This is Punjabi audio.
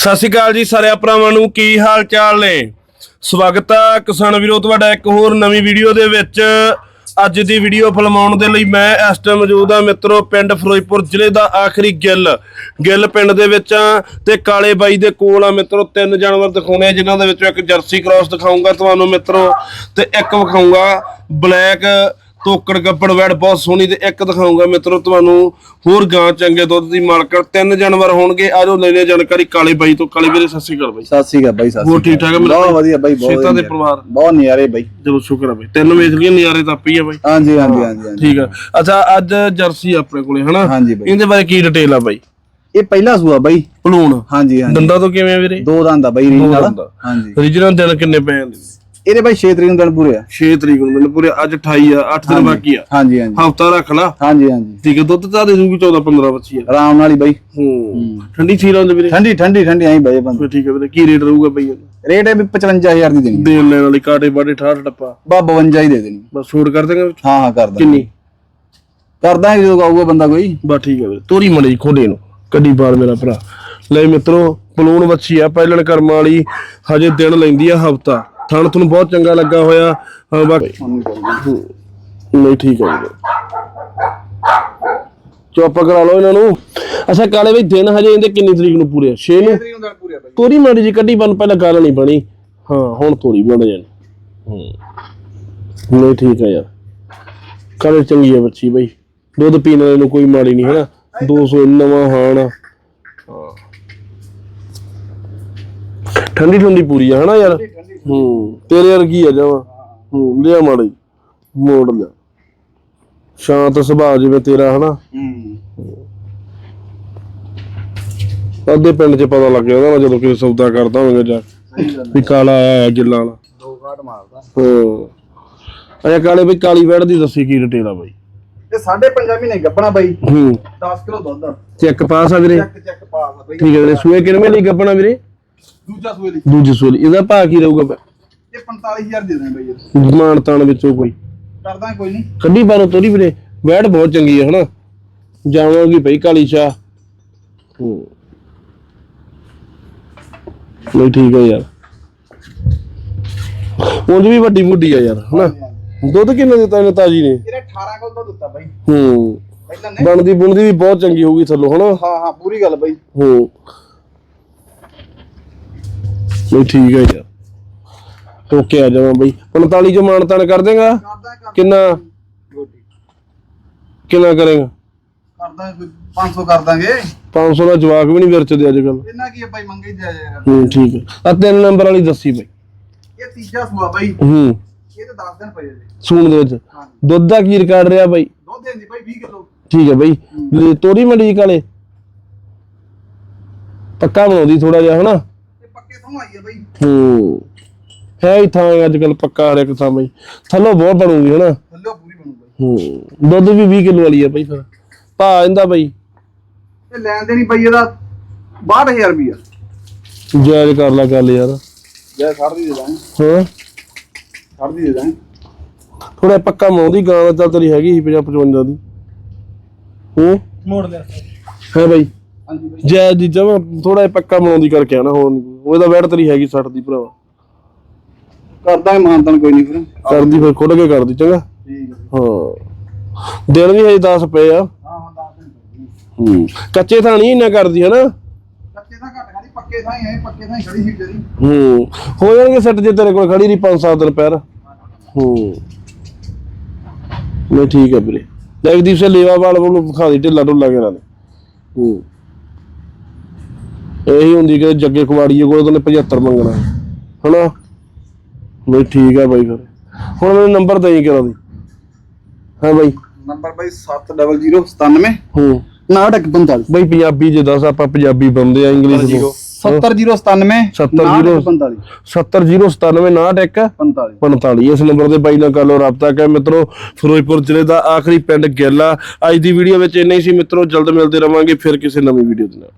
ਸਤਿ ਸ਼੍ਰੀ ਅਕਾਲ ਜੀ ਸਾਰੇ ਭਰਾਵਾਂ ਨੂੰ ਕੀ ਹਾਲ ਚਾਲ ਨੇ? ਸਵਾਗਤ ਹੈ ਕਿਸਾਨ ਵੀਰੋ ਤੁਹਾਡਾ ਇੱਕ ਹੋਰ ਨਵੀਂ ਵੀਡੀਓ ਦੇ ਵਿੱਚ। ਅੱਜ ਦੀ ਵੀਡੀਓ ਫਿਲਮਾਉਣ ਦੇ ਲਈ ਮੈਂ ਇਸ ਟਾਈਮ ਮੌਜੂਦ ਹਾਂ ਮਿੱਤਰੋ ਪਿੰਡ ਫਿਰੋਜ਼ਪੁਰ ਜ਼ਿਲ੍ਹੇ ਦਾ ਆਖਰੀ ਗਿੱਲ। ਗਿੱਲ ਪਿੰਡ ਦੇ ਵਿੱਚ ਆ ਤੇ ਕਾਲੇ ਬਾਈ ਦੇ ਕੋਲ ਆ ਮਿੱਤਰੋ ਤਿੰਨ ਜਾਨਵਰ ਦਿਖਾਉਣੇ ਆ, ਜਿਨ੍ਹਾਂ ਦੇ ਵਿੱਚੋਂ ਇੱਕ ਜਰਸੀ ਕ੍ਰਾਸ ਦਿਖਾਉਂਗਾ ਤੁਹਾਨੂੰ ਮਿੱਤਰੋ ਤੇ ਇੱਕ ਵਿਖਾਉਂਗਾ ਬਲੈਕ ਤੋਕੜ ਗੱਬੜ ਵੈੜ ਬਹੁਤ ਸੋਹਣੀ ਤੇ ਇੱਕ ਦਿਖਾਉਂਗਾ ਮਿੱਤਰੋ ਤੁਹਾਨੂੰ। ਹੋਰ ਗਾਂ ਚੰਗੇ ਦੁੱਧ ਦੀ ਮਾਲਕਣ। ਤਿੰਨ ਜਾਨਵਰ ਹੋਣਗੇ ਆਜੋ ਲੈਣੇ ਜਾਣਕਾਰੀ ਕਾਲੇ ਬਾਈ ਤੋਂ। ਕਾਲੇ ਵੀਰੇ ਸਤਿ ਸ਼੍ਰੀ ਅਕਾਲ ਬਾਈ। ਸਤਿ ਸ਼੍ਰੀ ਅਕਾਲ ਬਾਈ ਸਤਿ ਹੋਰ ਸ਼੍ਰੀ ਠੀਕ ਠਾਕ ਹੈ ਮੇਰੇ ਬਹੁਤ? ਵਧੀਆ ਬਾਈ ਬਹੁਤ ਸਿਹਤਾਂ ਦੇ। ਪਰਿਵਾਰ। ਬਹੁਤ ਨਿਆਰੇ ਬਾਈ। ਚਲੋ ਸ਼ੁਕਰ ਹੈ ਬਾਈ। ਤਿੰਨ ਵੇਚ ਲਈਆਂ ਨਜ਼ਾਰੇ ਤਾਂ ਪਈ ਆ ਬਾਈ। ਹਾਂਜੀ ਹਾਂਜੀ ਹਾਂਜੀ। ਠੀਕ ਆ। ਅੱਛਾ ਅੱਜ ਜਰਸੀ ਆਪਣੇ ਕੋਲੇ ਹਨਾ? ਇਹਦੇ ਬਾਰੇ ਕੀ ਡਿਟੇਲ ਆ ਬਾਈ? ਇਹ ਪਹਿਲਾ ਸੂਆ ਬਾਈ। ਪਲੂਣ ਹਾਂਜੀ ਹਾਂਜੀ। ਦੰਦਾਂ ਤੋਂ ਕਿਵੇਂ ਆ ਵੀਰੇ? ਦੋ ਦੰਦ ਆ ਬਾਈ ਨਾਲ। ਦੰਦ। ਹਾਂਜੀ। ਰੀਜਨਲ ਦਿਨ ਕਿੰਨੇ ਪਏ ਜਾਂਦੇ ਇਹਦੇ ਬਾਈ 6 ਤਰੀਕ ਨੂੰ ਦਿਨ ਪੂਰੇ ਆ। 6 ਤਰੀਕ ਨੂੰ ਮੈਨੂੰ ਪੂਰੇ ਅੱਜ 28 ਆ 8 ਦਿਨ ਬਾਕੀ ਆ। ਹਾਂਜੀ ਹਾਂਜੀ। ਹਫਤਾ ਰੱਖ ਲਾ। ਹਾਂਜੀ ਹਾਂਜੀ। ਠੀਕ ਹੈ ਦੁੱਧ ਤਾਂ ਦੇ ਦੂਗੀ 14 15 ਬੱਚੀ ਆ। ਆਰਾਮ ਨਾਲ ਹੀ ਬਾਈ। ਹੂੰ। ਠੰਡੀ ਸੀਲ ਆਉਂਦੇ ਵੀਰੇ। ਠੰਡੀ ਠੰਡੀ ਠੰਡੀ ਆਈ ਬਾਈ ਬੰਦ ਠੀਕ ਹੈ ਵੀਰੇ ਕੀ ਰੇਟ ਰਹੂਗਾ ਬਈ? ਰੇਟ ਇਹ ਵੀ 55000 ਦੀ ਦੇਣੀ ਦੇਣ ਲੈਣ ਵਾਲੀ ਕਾਟੇ ਬਾਡੇ 68 ਟੱਪਾ। ਬਾ 52 ਹੀ ਦੇ ਦੇਣੀ। ਬਸ ਛੋੜ ਕਰ ਦੇਗਾ ਹਾਂ ਹਾਂ ਕਰ ਦਾਂ ਕਿੰਨੀ? ਕਰ ਦਾਂਗੇ ਜਦੋਂ ਆਊਗਾ ਬੰਦਾ ਕੋਈ। ਬਸ ਠੀਕ ਹੈ ਵੀਰੇ ਤੋਰੀ ਮੜੀ ਖੋਲੇ ਨੂੰ ਕੱਢੀ ਬਾਹਰ ਮੇਰਾ ਭਰਾ। ਲੈ ਮਿੱਤਰੋ ਪਲੂਣ ਵੱਛੀ ਆ ਪਹਿਲਣ ਕਰਮਾਂ ਵਾਲੀ ਹਜੇ ਦਿਨ ਲੈਂਦੀ ਆ ਹਫਤਾ। ਥਣ ਤੁਹਾਨੂੰ ਬਹੁਤ ਚੰਗਾ ਲੱਗਾ ਹੋਇਆ ਬਾਕੀ ਨਹੀਂ ਠੀਕ ਹੈ ਚੁੱਪ ਕਰਾ ਲਓ ਇਹਨਾਂ ਨੂੰ। ਅੱਛਾ ਕਾਲੇ ਬਈ ਦਿਨ ਹਜੇ ਇਹਦੇ ਕਿੰਨੀ ਤਰੀਕ ਨੂੰ ਪੂਰੇ 6 ਨੂੰ? ਤਰੀਕ ਨੂੰ ਦਿਨ ਪੂਰੇ ਬਾਈ। ਤੋਰੀ ਮਾੜੀ ਜੀ ਕੱਢੀ ਬਣ ਪਹਿਲਾਂ ਗੱਲ ਨਹੀਂ ਬਣੀ। ਹਾਂ ਹੁਣ ਤੋਰੀ ਬਣ ਜਾਣੀ। ਹੂੰ। ਨਹੀਂ ਠੀਕ ਹੈ ਯਾਰ। ਕਾਲੇ ਚੰਗੀ ਹੈ ਬੱਚੀ ਬਈ। ਦੁੱਧ ਪੀਣ ਵਾਲੇ ਨੂੰ ਕੋਈ ਮਾੜੀ ਨਹੀਂ ਹੈ ਨਾ? 200 ਨਵਾਂ ਹਾਣ ਹਾਂ ਠੰਡੀ ਠੰਡੀ ਪੂਰੀ ਆ ਹਨਾ ਯਾਰ? ਹੂੰ ਤੇਰੇ ਵਰਗੀ ਆ ਜਾਵਾ ਹੂੰ। ਲਿਆ ਮਾੜੀ ਮੋੜ ਲਿਆ ਸ਼ਾਂਤ ਸੁਭਾਅ ਜਿਵੇਂ ਤੇਰਾ ਹਨਾ? ਹੂੰ। ਅੱਧੇ ਪਿੰਡ 'ਚ ਪਤਾ ਲੱਗ ਜਾਂਦਾ ਵਾ ਜਦੋਂ ਕਿਸੇ ਸੌਦਾ ਕਰਦਾ ਹੋਵੇਗਾ ਜਾ। ਵੀ ਕਾਲਾ ਆਇਆ ਗਿੱਲਾਂ ਵਾਲਾ। ਦੋ ਘਾਟ ਮਾਰਦਾ। ਹਾਂ। ਅਜਾ ਕਾਲੇ ਬਈ ਕਾਲੀ ਵੈੜ ਦੀ ਦੱਸੀ ਕੀ ਡਿਟੇਲ ਆ ਬਾਈ। ਇਹ 5.5 ਮਹੀਨੇ ਗੱਪਣਾ ਬਾਈ। ਹੂੰ। 10 ਕਿਲੋ ਦੁੱਧ। ਚੈੱਕ ਪਾਸ ਆ ਵੀਰੇ ਚੈੱਕ ਚੈੱਕ ਪਾਸ ਆ ਬਾਈ। ਠੀਕ ਹੈ ਵੀਰੇ ਸੂਏ ਕਿੰਨੇ ਲਈ ਗੱਪਣਾ ਵੀਰੇ? ਦੂਜਾ ਸੂਏ ਲਈ। ਦੂਜੀ ਸੂਏ ਲਈ। ਇਹਦਾ ਭਾਅ ਕੀ ਰਹੂਗਾ ਇਹ 45000 ਦੇ ਦੇਣਾ ਬਾਈ ਵਿੱਚੋਂ ਕੋਈ। ਕਰਦਾ ਕੋਈ ਨਹੀਂ। ਕੱਢੀ ਬਾਰੋ ਤੋਰੀ ਵੀਰੇ। ਵੈੜ ਬਹੁਤ ਚੰਗੀ ਹੈ ਹਨਾ? ਜਾਵਾਂਗੀ ਬਈ ਕਾਲੀ ਸ਼ਾਹ। ਹੂੰ। ਨਹੀਂ ਠੀਕ ਹੈ ਯਾਰ। ਉਂਝ ਵੀ ਵੱਡੀ ਮੁੱਢੀ ਆ ਯਾਰ ਹਨਾ? ਦੁੱਧ ਕਿੰਨੇ ਦਿੱਤਾ ਇਹਨੇ ਤਾਜੀ ਨੇ? ਇਹਨੇ 18 ਕਿਲੋ ਦੁੱਧ ਦਿੱਤਾ ਬਾਈ। ਹੂੰ। ਪਹਿਲਾਂ ਨੇ। ਬਣਦੀ ਬੁਣਦੀ ਵੀ ਬਹੁਤ ਚੰਗੀ ਹੋਊਗੀ ਥੱਲੋਂ ਹਨਾ? ਹਾਂ ਹਾਂ ਪੂਰੀ ਗੱਲ ਬਾਈ। ਹੂੰ। ਨਹੀਂ ਠੀਕ ਹੈ ਯਾਰ ਟੋਕੇ ਆ ਜਾਵਾਂ ਬਈ। 45 ਜੋ ਮਾਨ ਤਾਨ ਕਰ ਦੇਗਾ? ਕਿੰਨਾ? ਕਿੰਨਾ ਕਰੇਗਾ? ਕਰਦਾ ਕੋਈ 500 ਕਰ ਦਾਂਗੇ। 500 ਦਾ ਜਵਾਕ ਵੀ ਨਹੀਂ ਵਿਰਚਦੇ ਅੱਜ ਕੱਲ ਇਹਨਾਂ ਕੀ ਹੈ ਬਾਈ ਮੰਗੇ ਜਾ ਜਾਏਗਾ ਹੂੰ ਠੀਕ ਹੈ ਆ ਤਿੰਨ ਨੰਬਰ ਵਾਲੀ ਦੱਸੀ ਬਈ। ਇਹ ਤੀਜਾ ਸੂਆ ਬਾਈ। ਹੂੰ। ਇਹ ਤੇ 10 ਦਿਨ ਪਏ ਜੀ। ਸੂਣ ਦੇ ਵਿੱਚ। ਦੁੱਧ ਦਾ ਕੀ ਰਿਕਾਰਡ ਰਿਹਾ ਬਾਈ? ਦੁੱਧ ਦੇਂਦੀ ਬਾਈ 20 ਕਿਲੋ। ਠੀਕ ਹੈ। ਬਈ ਤੋਰੀ ਮੰਡੀ ਕਾਲੇ। ਪੱਕਾ ਬਣਾਉਂਦੀ ਥੋੜਾ ਜਿਹਾ ਹਨਾ? ਤੋਂ ਆਈ ਹੈ ਬਾਈ। ਹੂੰ। ਹੈ ਹੀ ਥਾਂ ਅੱਜ ਕੱਲ ਪੱਕਾ ਹਰ ਇੱਕ ਥਾਂ ਬਈ। ਥੱਲੋਂ ਬਹੁਤ ਬਣੂਗੀ ਹਨਾ? ਥੱਲੇ ਪੂਰੀ ਬਣੂ ਬਾਈ। ਹੂੰ। ਦੁੱਧ ਵੀ 20 ਕਿਲੋ ਵਾਲੀ ਆ ਬਈ ਫਿਰ। ਭਾ ਇਹਦਾ ਬਈ। ਇਹ ਲੈਣ ਦੇਣੀ ਬਾਈ ਇਹਦਾ 62000 ਰੁਪਿਆ ਜਾਇਜ਼ ਕਰ ਲਾ ਗੱਲ ਯਾਰ। ਜੈ ਛੱਡ ਦੀ ਦੇ ਹਾਂ। ਦੀ ਥੋੜਾ ਪੱਕਾ ਮਾਉਂਦੀ ਗਾਂ ਦਾ ਚੱਲ ਤੇਰੀ ਹੈਗੀ ਸੀ 50 55 ਦੀ। ਹੂੰ। ਮੋੜ ਲਿਆ। ਹੈ ਬਈ। ਜੈ ਦੀ ਜਮਾ ਥੋੜਾ ਜਿਹਾ ਪੱਕਾ ਬਣਾਉਂਦੀ ਕਰਕੇ ਆਣਾ ਹੁਣ ਉਹਦਾ ਵੈੜ ਤੇਰੀ ਹੈਗੀ 60 ਦੀ ਭਰਾਵਾ। ਕਰ ਦਾਂਗੇ ਮਾਨਤਨ ਕੋਈ ਨਹੀਂ ਫਿਰ ਕਰਦੀ ਫਿਰ ਖੁੱਲ ਕੇ ਕਰਦੀ ਚੰਗਾ? ਠੀਕ ਹੈ ਹਾਂ। ਦਿਨ ਵੀ ਹਜੇ 10 ਪਏ ਆ। ਹਾਂ ਹਾਂ ਦੱਸ ਦਿਨ ਪਏ। ਹੂੰ। ਕੱਚੇ ਥਾਂ ਨਹੀਂ ਇੰਨਾ ਕਰਦੀ ਹਨਾ? ਕੱਚੇ ਤਾਂ ਘੱਟ ਖਾਦੀ ਪੱਕੇ ਥਾਂ ਹੀ ਹੈ ਪੱਕੇ ਥਾਂ ਹੀ ਖੜੀ ਸੀ ਤੇਰੀ। ਹੂੰ। ਹੋ ਜਾਣਗੇ ਸੱਟ ਜੇ ਤੇਰੇ ਕੋਲ ਖੜੀ ਨਹੀਂ 5-7 ਦਿਨ ਪੈਰ ਹੂੰ। ਨਹੀਂ ਠੀਕ ਹੈ ਵੀਰੇ। ਜਗਦੀਪ ਸੇ ਲੇਵਾ ਵਾਲ ਉਹਨੂੰ ਵਿਖਾ ਦੀ ਢਿੱਲਾ ਢੁੱਲਾ ਕੇ ਨਾਲ ਹੂੰ। ਇਹੀ ਹੁੰਦੀ ਕਿ ਜੱਗੇ ਕੁਵਾੜੀਏ ਕੋਲ ਉਹਨੇ 75 ਮੰਗਣਾ ਹਨਾ? ਨਹੀਂ ਠੀਕ ਹੈ ਬਾਈ ਫਿਰ। ਹੁਣ ਮੈਨੂੰ ਨੰਬਰ ਦੇਈ ਕਰਾ ਦੀ। ਹਾਂ ਬਾਈ? ਨੰਬਰ ਬਾਈ 70097 ਹੂੰ। 945 ਬਾਈ ਪੰਜਾਬੀ ਜੇ ਦੱਸ ਆਪਾਂ ਪੰਜਾਬੀ ਬੰਦੇ ਆ ਇੰਗਲਿਸ਼ ਨੂੰ 70097 70 45 7009791 45 45 ਇਸ ਨੰਬਰ ਤੇ ਬਾਈ ਨਾਲ ਕਰ ਲਓ ਰਾਬਤਾ ਕਰ। ਮਿੱਤਰੋ ਫਿਰੋਜ਼ਪੁਰ ਜ਼ਿਲ੍ਹੇ ਦਾ ਆਖਰੀ ਪਿੰਡ ਗੈਲਾ ਅੱਜ ਦੀ ਵੀਡੀਓ ਵਿੱਚ ਇੰਨਾ ਹੀ ਸੀ। ਮਿੱਤਰੋ ਜਲਦ ਮਿਲਦੇ ਰਵਾਂਗੇ ਫਿਰ ਕਿਸੇ ਨਵੀਂ ਵੀਡੀਓ ਦੇ ਨਾਲ।